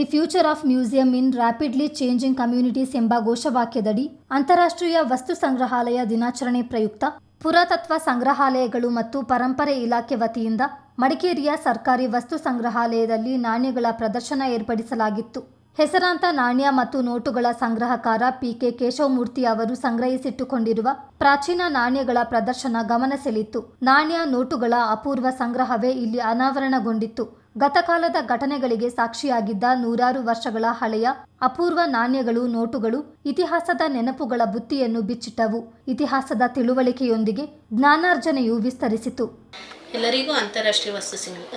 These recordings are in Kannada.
The future of museum in rapidly changing communities ಎಂಬ ಘೋಷವಾಕ್ಯದಡಿ, ಅಂತಾರಾಷ್ಟ್ರೀಯ ವಸ್ತು ಸಂಗ್ರಹಾಲಯ ದಿನಾಚರಣೆ ಪ್ರಯುಕ್ತ, ಪುರಾತತ್ವ ಸಂಗ್ರಹಾಲಯಗಳು ಮತ್ತು ಪರಂಪರೆ ಇಲಾಖೆ ವತಿಯಿಂದ ಮಡಿಕೇರಿಯ ಸರ್ಕಾರಿ ವಸ್ತು ಸಂಗ್ರಹಾಲಯದಲ್ಲಿ ನಾಣ್ಯಗಳ ಪ್ರದರ್ಶನ ಏರ್ಪಡಿಸಲಾಗಿತ್ತು. ಹೆಸರಾಂತ ನಾಣ್ಯ ಮತ್ತು ನೋಟುಗಳ ಸಂಗ್ರಹಕಾರ ಪಿಕೆ ಕೇಶವಮೂರ್ತಿ ಅವರು ಸಂಗ್ರಹಿಸಿಟ್ಟುಕೊಂಡಿರುವ ಪ್ರಾಚೀನ ನಾಣ್ಯಗಳ ಪ್ರದರ್ಶನ ಗಮನ ಸೆಳೆಯಿತು. ನಾಣ್ಯ, ನೋಟುಗಳ ಅಪೂರ್ವ ಸಂಗ್ರಹವೇ ಇಲ್ಲಿ ಅನಾವರಣಗೊಂಡಿತ್ತು. ಗತಕಾಲದ ಘಟನೆಗಳಿಗೆ ಸಾಕ್ಷಿಯಾಗಿದ್ದ ನೂರಾರು ವರ್ಷಗಳ ಹಳೆಯ ಅಪೂರ್ವ ನಾಣ್ಯಗಳು, ನೋಟುಗಳು, ಇತಿಹಾಸದ ನೆನಪುಗಳ ಬುತ್ತಿಯನ್ನು ಬಿಚ್ಚಿಟ್ಟವು. ಇತಿಹಾಸದ ತಿಳುವಳಿಕೆಯೊಂದಿಗೆ ಜ್ಞಾನಾರ್ಜನೆಯು ವಿಸ್ತರಿಸಿತು. ಎಲ್ಲರಿಗೂ ಅಂತಾರಾಷ್ಟ್ರೀಯ ವಸ್ತು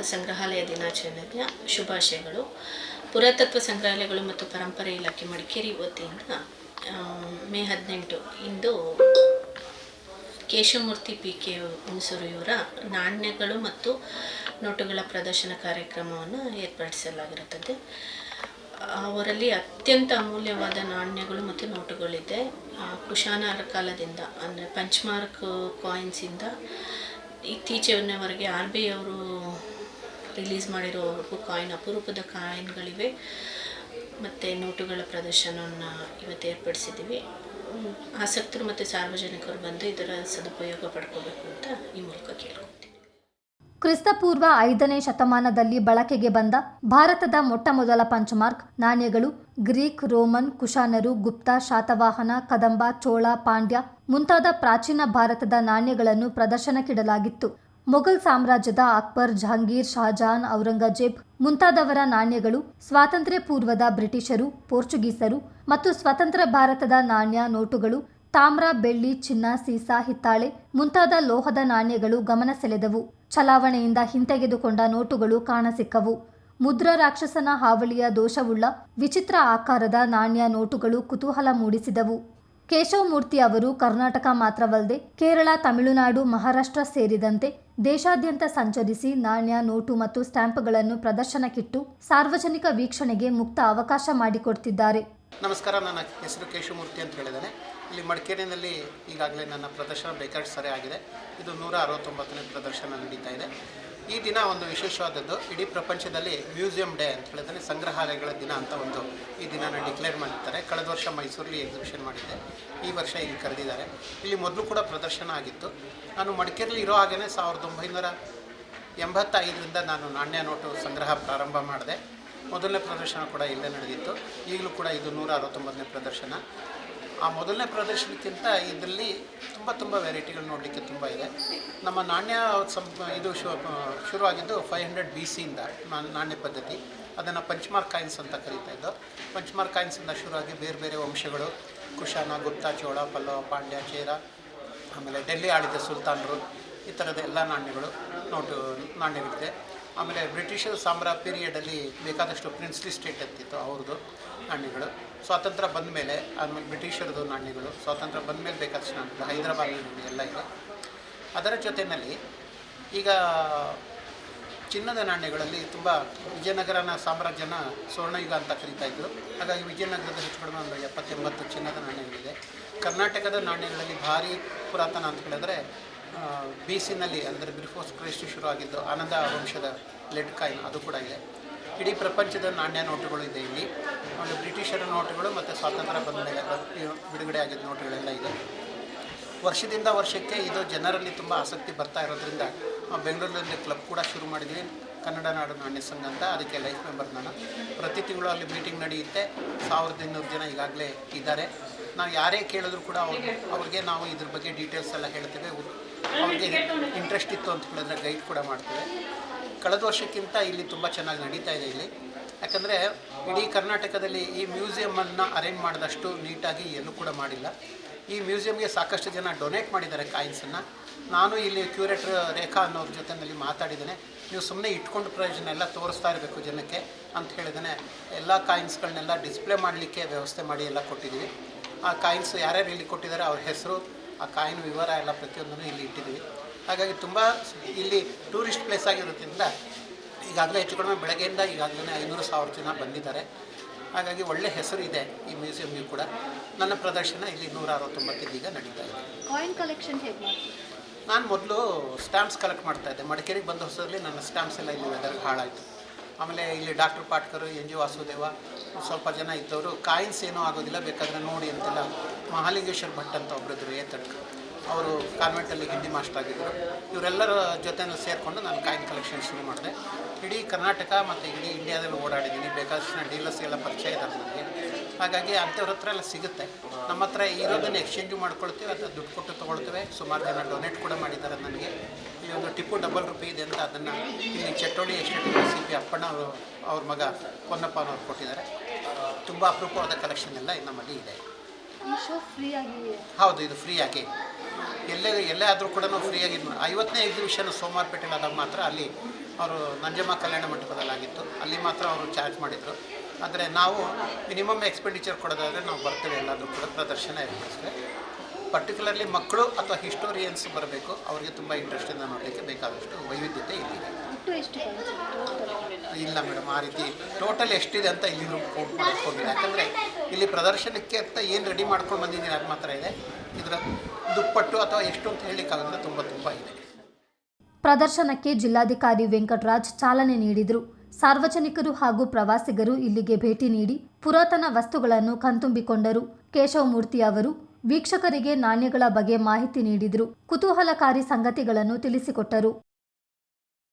ಸಂಗ್ರಹಾಲಯ ದಿನಾಚರಣೆಯ ಶುಭಾಶಯಗಳು. ಪುರಾತತ್ವ ಸಂಗ್ರಹಾಲಯಗಳು ಮತ್ತು ಪರಂಪರೆ ಇಲಾಖೆ ಮಡಿಕೇರಿ ವತಿಯಿಂದ ಮೇ ಹದಿನೆಂಟು ಇಂದು ಕೇಶವಮೂರ್ತಿ ಪಿ ಕೆ ಹುಣಸೂರು ಇವರ ನಾಣ್ಯಗಳು ಮತ್ತು ನೋಟುಗಳ ಪ್ರದರ್ಶನ ಕಾರ್ಯಕ್ರಮವನ್ನು ಏರ್ಪಡಿಸಲಾಗಿರುತ್ತದೆ. ಅವರಲ್ಲಿ ಅತ್ಯಂತ ಅಮೂಲ್ಯವಾದ ನಾಣ್ಯಗಳು ಮತ್ತು ನೋಟುಗಳಿದೆ. ಕುಶಾನರ ಕಾಲದಿಂದ, ಅಂದರೆ ಪಂಚ್ಮಾರ್ಕ್ ಕಾಯಿನ್ಸಿಂದ ಇತ್ತೀಚಿನವರೆಗೆ ಆರ್ ಬಿ ಅವರು ರಿಲೀಸ್ ಮಾಡಿರೋವರೆಗೂ ಕಾಯಿನ್, ಅಪರೂಪದ ಕಾಯಿನ್ಗಳಿವೆ. ಮತ್ತು ನೋಟುಗಳ ಪ್ರದರ್ಶನವನ್ನು ಇವತ್ತು ಏರ್ಪಡಿಸಿದ್ದೀವಿ. ಆಸಕ್ತರು ಮತ್ತು ಸಾರ್ವಜನಿಕರು ಬಂದು ಇದರ ಸದುಪಯೋಗ ಪಡ್ಕೋಬೇಕು ಅಂತ ಈ ಮೂಲಕ ಕೇಳ್ಕೊತೀನಿ ಕ್ರಿಸ್ತಪೂರ್ವ ಐದನೇ ಶತಮಾನದಲ್ಲಿ ಬಳಕೆಗೆ ಬಂದ ಭಾರತದ ಮೊಟ್ಟಮೊದಲ ಪಂಚಮಾರ್ಕ್, ನಾಣ್ಯಗಳು, ಗ್ರೀಕ್, ರೋಮನ್, ಕುಶಾನರು, ಗುಪ್ತ, ಶಾತವಾಹನ, ಕದಂಬ, ಚೋಳ, ಪಾಂಡ್ಯ ಮುಂತಾದ ಪ್ರಾಚೀನ ಭಾರತದ ನಾಣ್ಯಗಳನ್ನು ಪ್ರದರ್ಶನಕ್ಕಿಡಲಾಗಿತ್ತು. ಮೊಘಲ್ ಸಾಮ್ರಾಜ್ಯದ ಅಕ್ಬರ್, ಜಹಾಂಗೀರ್, ಶಹಜಾನ್, ಔರಂಗಜೇಬ್ ಮುಂತಾದವರ ನಾಣ್ಯಗಳು ಸ್ವಾತಂತ್ರ್ಯ ಪೂರ್ವದ ಬ್ರಿಟಿಷರು, ಪೋರ್ಚುಗೀಸರು ಮತ್ತು ಸ್ವತಂತ್ರ ಭಾರತದ ನಾಣ್ಯ ನೋಟುಗಳು ತಾಮ್ರ, ಬೆಳ್ಳಿ, ಚಿನ್ನ, ಸೀಸಾ, ಹಿತ್ತಾಳೆ ಮುಂತಾದ ಲೋಹದ ನಾಣ್ಯಗಳು ಗಮನ ಸೆಳೆದವು. ಚಲಾವಣೆಯಿಂದ ಹಿಂತೆಗೆದುಕೊಂಡ ನೋಟುಗಳು ಕಾಣಸಿಕ್ಕವು. ಮುದ್ರ ರಾಕ್ಷಸನ ಹಾವಳಿಯ ದೋಷವುಳ್ಳ ವಿಚಿತ್ರ ಆಕಾರದ ನಾಣ್ಯ ನೋಟುಗಳು ಕುತೂಹಲ ಮೂಡಿಸಿದವು. ಕೇಶವಮೂರ್ತಿ ಅವರು ಕರ್ನಾಟಕ ಮಾತ್ರವಲ್ಲದೆ ಕೇರಳ, ತಮಿಳುನಾಡು, ಮಹಾರಾಷ್ಟ್ರ ಸೇರಿದಂತೆ ದೇಶಾದ್ಯಂತ ಸಂಚರಿಸಿ ನಾಣ್ಯ, ನೋಟು ಮತ್ತು ಸ್ಟ್ಯಾಂಪ್ಗಳನ್ನು ಪ್ರದರ್ಶನಕ್ಕಿಟ್ಟು ಸಾರ್ವಜನಿಕ ವೀಕ್ಷಣೆಗೆ ಮುಕ್ತ ಅವಕಾಶ ಮಾಡಿಕೊಡ್ತಿದ್ದಾರೆ. ನಮಸ್ಕಾರ, ನನ್ನ ಹೆಸರು ಕೇಶವಮೂರ್ತಿ ಅಂತ ಹೇಳಿದ್ದೇನೆ. ಇಲ್ಲಿ ಮಡಿಕೇರಿನಲ್ಲಿ ಈಗಾಗಲೇ ನನ್ನ ಪ್ರದರ್ಶನ ಬೇಕಾದಷ್ಟು ಸರಿ ಆಗಿದೆ. ಇದು ನೂರ ಅರವತ್ತೊಂಬತ್ತನೇ ಪ್ರದರ್ಶನ ನಡೀತಾ ಇದೆ. ಈ ದಿನ ಒಂದು ವಿಶೇಷವಾದದ್ದು, ಇಡೀ ಪ್ರಪಂಚದಲ್ಲಿ ಮ್ಯೂಸಿಯಂ ಡೇ ಅಂತ ಹೇಳಿದ್ರೆ ಸಂಗ್ರಹಾಲಯಗಳ ದಿನ ಅಂತ ಒಂದು ಈ ದಿನನ ಡಿಕ್ಲೇರ್ ಮಾಡಿರ್ತಾರೆ ಕಳೆದ ವರ್ಷ ಮೈಸೂರಲ್ಲಿ ಎಕ್ಸಿಬಿಷನ್ ಮಾಡಿದ್ದೆ. ಈ ವರ್ಷ ಇಲ್ಲಿ ಕರೆದಿದ್ದಾರೆ. ಇಲ್ಲಿ ಮೊದಲು ಕೂಡ ಪ್ರದರ್ಶನ ಆಗಿತ್ತು. ನಾನು ಮಡಿಕೇರಿಲಿ ಇರೋ ಹಾಗೆಯೇ ಸಾವಿರದ ಒಂಬೈನೂರ ಎಂಬತ್ತೈದರಿಂದ ನಾನು ನಾಣ್ಯ ನೋಟು ಸಂಗ್ರಹ ಪ್ರಾರಂಭ ಮಾಡಿದೆ. ಮೊದಲನೇ ಪ್ರದರ್ಶನ ಕೂಡ ಇಲ್ಲೇ ನಡೆದಿತ್ತು. ಈಗಲೂ ಕೂಡ ಇದು ನೂರ ಅರವತ್ತೊಂಬತ್ತನೇ ಪ್ರದರ್ಶನ. ಆ ಮೊದಲನೇ ಪ್ರದರ್ಶನಕ್ಕಿಂತ ಇದರಲ್ಲಿ ತುಂಬ ತುಂಬ ವೆರೈಟಿಗಳು ನೋಡಲಿಕ್ಕೆ ತುಂಬ ಇದೆ. ನಮ್ಮ ನಾಣ್ಯ ಸಂ ಇದು ಶು, ಶುರುವಾಗಿದ್ದು ಫೈವ್ ಹಂಡ್ರೆಡ್ ಬಿ ಸಿಯಿಂದ ನಾಣ್ಯ ಪದ್ಧತಿ. ಅದನ್ನು ಪಂಚ್ಮಾರ್ಕ್ ಕಾಯಿನ್ಸ್ ಅಂತ ಕರೀತಾ ಇದ್ದು. ಪಂಚ್ಮಾರ್ಕ್ ಕಾಯಿನ್ಸಿಂದ ಶುರುವಾಗಿ ಬೇರೆ ಬೇರೆ ವಂಶಗಳು. ಕುಶಾನ, ಗುಪ್ತ, ಚೋಳ, ಪಲ್ಲವ, ಪಾಂಡ್ಯ, ಚೇರ, ಆಮೇಲೆ ಡೆಲ್ಲಿ ಆಳಿದ ಸುಲ್ತಾನರು, ಈ ಥರದ ಎಲ್ಲ ನಾಣ್ಯಗಳು ನೋಟು ನಾಣ್ಯಗಳಿದೆ ಆಮೇಲೆ ಬ್ರಿಟಿಷರ್ ಸಾಮ್ರಾ ಪೀರಿಯಡಲ್ಲಿ ಬೇಕಾದಷ್ಟು ಪ್ರಿನ್ಸ್ಲಿ ಸ್ಟೇಟ್ ಅಂತಿತ್ತು ಅವ್ರದ್ದು ನಾಣ್ಯಗಳು. ಸ್ವಾತಂತ್ರ್ಯ ಬಂದ ಮೇಲೆ ಆಮೇಲೆ ಬ್ರಿಟಿಷರದು ನಾಣ್ಯಗಳು ಸ್ವಾತಂತ್ರ್ಯ ಬಂದ ಮೇಲೆ ಬೇಕಾದಷ್ಟು ನಾಣ್ಯಗಳು ಹೈದರಾಬಾದ್ ಎಲ್ಲ ಇದೆ. ಅದರ ಜೊತೆಯಲ್ಲಿ ಈಗ ಚಿನ್ನದ ನಾಣ್ಯಗಳಲ್ಲಿ ತುಂಬ ವಿಜಯನಗರನ ಸಾಮ್ರಾಜ್ಯನ ಸ್ವರ್ಣಯುಗ ಅಂತ ಕರೀತಾ ಇದ್ದರು ಹಾಗಾಗಿ ವಿಜಯನಗರದ ಹೆಚ್ಚು ಕಡಿಮೆ ಒಂದು ಎಪ್ಪತ್ತೆಂಬತ್ತು ಚಿನ್ನದ ನಾಣ್ಯಗಳಿದೆ. ಕರ್ನಾಟಕದ ನಾಣ್ಯಗಳಲ್ಲಿ ಭಾರಿ ಪುರಾತನ ಅಂತ ಹೇಳಿದ್ರೆ ಬಿ ಸಿನಲ್ಲಿ ಅಂದರೆ ಬಿಫೋರ್ ಕ್ರೈಸ್ಟ್ ಶುರು ಆಗಿದ್ದು ಆನಂದ ವಂಶದ ಲೆಡ್ ಕಾಯಿನ್ ಅದು ಕೂಡ ಇದೆ. ಇಡೀ ಪ್ರಪಂಚದ ನಾಣ್ಯ ನೋಟುಗಳು ಇದೆ ಇಲ್ಲಿ. ಒಂದು ಬ್ರಿಟಿಷರ ನೋಟುಗಳು ಮತ್ತು ಸ್ವಾತಂತ್ರ್ಯ ಬಂದ ಬಿಡುಗಡೆ ಆಗಿದ್ದ ನೋಟುಗಳೆಲ್ಲ ಇದೆ. ವರ್ಷದಿಂದ ವರ್ಷಕ್ಕೆ ಇದು ಜನರಲ್ಲಿ ತುಂಬ ಆಸಕ್ತಿ ಬರ್ತಾ ಇರೋದ್ರಿಂದ ಬೆಂಗಳೂರಿನಲ್ಲಿ ಕ್ಲಬ್ ಕೂಡ ಶುರು ಮಾಡಿದ್ವಿ. ಕನ್ನಡ ನಾಡು ನಾಣ್ಯ ಸಂಘ ಅಂತ, ಅದಕ್ಕೆ ಲೈಫ್ ಮೆಂಬರ್ ನಾನು. ಪ್ರತಿ ತಿಂಗಳು ಅಲ್ಲಿ ಮೀಟಿಂಗ್ ನಡೆಯುತ್ತೆ. ಸಾವಿರದ ಇನ್ನೂರು ಜನ ಈಗಾಗಲೇ ಇದ್ದಾರೆ. ನಾವು ಯಾರೇ ಕೇಳಿದ್ರು ಕೂಡ ಅವ್ರು, ಅವ್ರಿಗೆ ನಾವು ಇದ್ರ ಬಗ್ಗೆ ಡೀಟೇಲ್ಸ್ ಎಲ್ಲ ಹೇಳ್ತೇವೆ. ಅವ್ರಿಗೆ ಇಂಟ್ರೆಸ್ಟ್ ಇತ್ತು ಅಂತ ಹೇಳಿದ್ರೆ ಗೈಡ್ ಕೂಡ ಮಾಡ್ತೇವೆ. ಕಳೆದ ವರ್ಷಕ್ಕಿಂತ ಇಲ್ಲಿ ತುಂಬ ಚೆನ್ನಾಗಿ ನಡೀತಾ ಇದೆ ಇಲ್ಲಿ. ಯಾಕಂದರೆ ಇಡೀ ಕರ್ನಾಟಕದಲ್ಲಿ ಈ ಮ್ಯೂಸಿಯಮನ್ನು ಅರೇಂಜ್ ಮಾಡಿದಷ್ಟು ನೀಟಾಗಿ ಎಲ್ಲೂ ಕೂಡ ಮಾಡಿಲ್ಲ. ಈ ಮ್ಯೂಸಿಯಮ್ಗೆ ಸಾಕಷ್ಟು ಜನ ಡೊನೇಟ್ ಮಾಡಿದ್ದಾರೆ ಕಾಯಿನ್ಸನ್ನು ನಾನು ಇಲ್ಲಿ ಕ್ಯೂರೇಟರ್ ರೇಖಾ ಅನ್ನೋರ ಜೊತೆಯಲ್ಲಿ ಮಾತಾಡಿದ್ದೇನೆ. ನೀವು ಸುಮ್ಮನೆ ಇಟ್ಕೊಂಡು ಪ್ರಯೋಜನ ಎಲ್ಲ ತೋರಿಸ್ತಾ ಇರಬೇಕು ಜನಕ್ಕೆ ಅಂತ ಹೇಳಿದ್ದೇನೆ. ಎಲ್ಲ ಕಾಯಿನ್ಸ್ಗಳನ್ನೆಲ್ಲ ಡಿಸ್ಪ್ಲೇ ಮಾಡಲಿಕ್ಕೆ ವ್ಯವಸ್ಥೆ ಮಾಡಿ ಎಲ್ಲ ಕೊಟ್ಟಿದ್ದೀವಿ. ಆ ಕಾಯಿನ್ಸ್ ಯಾರ್ಯಾರು ಇಲ್ಲಿ ಕೊಟ್ಟಿದ್ದಾರೆ ಅವ್ರ ಹೆಸರು, ಆ ಕಾಯಿನ್ ವಿವರ ಎಲ್ಲ ಪ್ರತಿಯೊಂದನ್ನು ಇಲ್ಲಿ ಇಟ್ಟಿದ್ದೀವಿ. ಹಾಗಾಗಿ ತುಂಬ ಇಲ್ಲಿ ಟೂರಿಸ್ಟ್ ಪ್ಲೇಸ್ ಆಗಿರೋದ್ರಿಂದ ಈಗಾಗಲೇ ಹೆಚ್ಚು ಕಡಿಮೆ ಬೆಳಗ್ಗೆಯಿಂದ ಈಗಾಗಲೇ ಐನೂರು ಸಾವಿರ ಜನ ಬಂದಿದ್ದಾರೆ. ಹಾಗಾಗಿ ಒಳ್ಳೆ ಹೆಸರು ಇದೆ ಈ ಮ್ಯೂಸಿಯಂಗೆ ಕೂಡ. ನನ್ನ ಪ್ರದರ್ಶನ ಇಲ್ಲಿ ನೂರ ಅರವತ್ತೊಂಬತ್ತು ಈಗ ನಡೀತಾ ಇದೆ. ಕಾಯಿನ್ ಕಲೆಕ್ಷನ್ ಹೇಗೆ ನಾನು ಮೊದಲು ಸ್ಟ್ಯಾಂಪ್ಸ್ ಕಲೆಕ್ಟ್ ಮಾಡ್ತಾ ಇದ್ದೆ. ಮಡಿಕೇರಿಗೆ ಬಂದ ಹೊಸದಲ್ಲಿ ನನ್ನ ಸ್ಟ್ಯಾಂಪ್ಸ್ ಎಲ್ಲ ಇಲ್ಲಿ ವೆದರ್ಗೆ ಹಾಳಾಯಿತು. ಆಮೇಲೆ ಇಲ್ಲಿ doctor Patkar N G Vasudeva ಸ್ವಲ್ಪ ಜನ ಇದ್ದವರು ಕಾಯಿನ್ಸ್ ಏನೂ ಆಗೋದಿಲ್ಲ ಬೇಕಾದರೆ ನೋಡಿ ಅಂತೆಲ್ಲ ಮಹಾಲಿಂಗೇಶ್ವರ ಭಟ್ ಅಂತ ಒಬ್ಬರಿದ್ರು ಏತಡ್ಕ. ಅವರು ಕಾನ್ವೆಂಟಲ್ಲಿ ಹಿಂದಿ ಮಾಸ್ಟರ್ ಆಗಿದ್ದರು. ಇವರೆಲ್ಲರ ಜೊತೆನೂ ಸೇರಿಕೊಂಡು ನಾನು ಕಾಯಿನ್ ಕಲೆಕ್ಷನ್ ಶುರು ಮಾಡಿದೆ. ಇಡೀ ಕರ್ನಾಟಕ ಮತ್ತು ಇಡೀ ಇಂಡಿಯಾದಲ್ಲಿ ಓಡಾಡಿದ್ದೀನಿ. ಬೇಕಾದಷ್ಟು ಡೀಲರ್ಸ್ ಎಲ್ಲ ಪರಿಚಯ ಇದ್ದಾರೆ ನನಗೆ. ಹಾಗಾಗಿ ಅಂಥವ್ರ ಹತ್ರ ಎಲ್ಲ ಸಿಗುತ್ತೆ. ನಮ್ಮ ಹತ್ರ ಇರೋದನ್ನು ಎಕ್ಸ್ಚೇಂಜು ಮಾಡ್ಕೊಳ್ತೀವಿ ಅಥವಾ ದುಡ್ಡು ಕೊಟ್ಟು ತೊಗೊಳ್ತೇವೆ. ಸುಮಾರು ಜನ ಡೊನೇಟ್ ಕೂಡ ಮಾಡಿದ್ದಾರೆ ನನಗೆ. ಈ ಒಂದು ಟಿಪ್ಪು ಡಬಲ್ ರುಪಿ ಇದೆ ಅಂತ ಅದನ್ನು ಇಲ್ಲಿ Chattodi estate C P Appanna ಅವರು ಅವ್ರ ಮಗ ಪೊನ್ನಪ್ಪ ಅವ್ರು ಕೊಟ್ಟಿದ್ದಾರೆ. ತುಂಬ ಅಪರೂಪವಾದ ಕಲೆಕ್ಷನ್ ಎಲ್ಲ ನಮ್ಮಲ್ಲಿ ಇದೆ. ಹೌದು ಇದು ಫ್ರೀ ಆಗಿ ಹೌದು ಇದು ಫ್ರೀಯಾಗಿ ಎಲ್ಲೇ ಎಲ್ಲೇ ಆದರೂ ಕೂಡ ನಾವು ಐವತ್ತನೇ ಎಕ್ಸಿಬಿಷನ್ ಸೋಮವಾರಪೇಟೆಲಿ ಆದಾಗ ಮಾತ್ರ ಅಲ್ಲಿ ಅವರು ನಂಜಮ್ಮ ಕಲ್ಯಾಣ ಮಂಟಪದಲ್ಲಾಗಿತ್ತು. ಅಲ್ಲಿ ಮಾತ್ರ ಅವರು ಚಾರ್ಜ್ ಮಾಡಿದರು. ಆದರೆ ನಾವು ಮಿನಿಮಮ್ ಎಕ್ಸ್ಪೆಂಡಿಚರ್ ಕೊಡೋದಾದರೆ ನಾವು ಬರ್ತೇವೆ ಎಲ್ಲಾದರೂ ಕೂಡ ಪ್ರದರ್ಶನ ಅಷ್ಟೇ. ಪರ್ಟಿಕ್ಯುಲರ್ಲಿ ಮಕ್ಕಳು ಅಥವಾ ಹಿಸ್ಟೋರಿಯನ್ಸ್ ಬರಬೇಕು. ಅವರಿಗೆ ತುಂಬ ಇಂಟ್ರೆಸ್ಟಿಂದ ನೋಡಲಿಕ್ಕೆ ಬೇಕಾದಷ್ಟು ವೈವಿಧ್ಯತೆ ಇಲ್ಲಿದೆ. ಇಲ್ಲ ಮೇಡಮ್ ಆ ರೀತಿ ಟೋಟಲ್ ಎಷ್ಟಿದೆ ಅಂತ ಇಲ್ಲಿ ಕೌಂಟ್ ಮಾಡ್ಕೊಂಡಿಲ್ಲ ಯಾಕಂದರೆ ಇಲ್ಲಿ ಪ್ರದರ್ಶನಕ್ಕೆ ಅಂತ ಏನು ರೆಡಿ ಮಾಡ್ಕೊಂಡು ಬಂದಿದ್ದೀನಿ ಅದು ಮಾತ್ರ ಇದೆ. ಇದರ ದುಪ್ಪಟ್ಟು ಅಥವಾ ಎಷ್ಟು ಅಂತ ಹೇಳಲಿಕ್ಕಾಗಲ್ಲ ತುಂಬ ತುಂಬ ಇದೆ. ಪ್ರದರ್ಶನಕ್ಕೆ ಜಿಲ್ಲಾಧಿಕಾರಿ ವೆಂಕಟರಾಜ್ ಚಾಲನೆ ನೀಡಿದರು. ಸಾರ್ವಜನಿಕರು ಹಾಗೂ ಪ್ರವಾಸಿಗರು ಇಲ್ಲಿಗೆ ಭೇಟಿ ನೀಡಿ ಪುರಾತನ ವಸ್ತುಗಳನ್ನು ಕಣ್ತುಂಬಿಕೊಂಡರು. ಕೇಶವಮೂರ್ತಿ ಅವರು ವೀಕ್ಷಕರಿಗೆ ನಾಣ್ಯಗಳ ಬಗ್ಗೆ ಮಾಹಿತಿ ನೀಡಿದರು. ಕುತೂಹಲಕಾರಿ ಸಂಗತಿಗಳನ್ನು ತಿಳಿಸಿಕೊಟ್ಟರು.